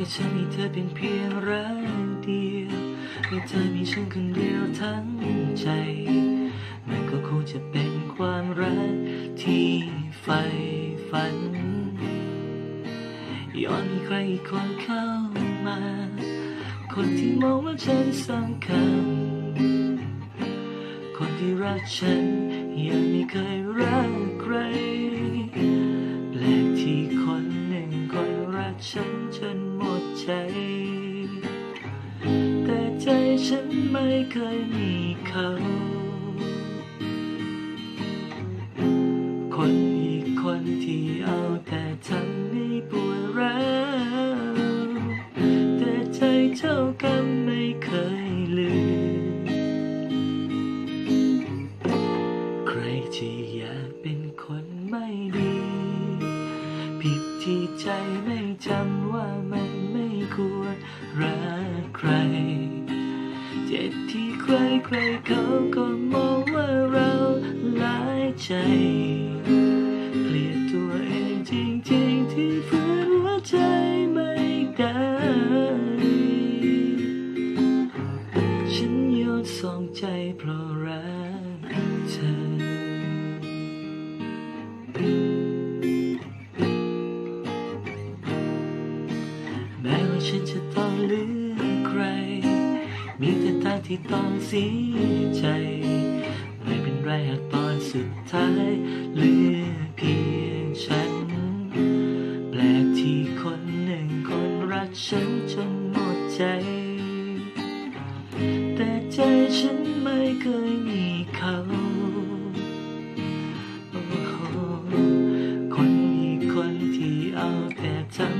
แต่ฉันมีเธอเป็นเพียงรักเดียวมีเธอมีฉันคนเดียวทั้งใจ มันก็คงจะเป็นความรักที่ใฝ่ฝัน ย้อนมีใครอีกคนเข้ามา คนที่มองว่าฉันสำคัญ คนที่รักฉันยังไม่เคยรักใครแปลกที่คนหนึ่งคนรักฉันจนหมด ใจ แต่ใจฉันไม่เคยมีเขา รักใคร เจ็บที่ใครใครเขาก็มองว่าเราหลายใจ ฉันจะต้องเลือกใคร มีแต่ทางที่ต้องเสียใจ ไม่เป็นไรหากตอนสุดท้ายเหลือเพียงฉัน แปลกที่คนหนึ่งคนรักฉันจนหมดใจ แต่ใจฉันไม่เคยมีเขาโอ้โหคนอีกคนที่เอาแต่ทำ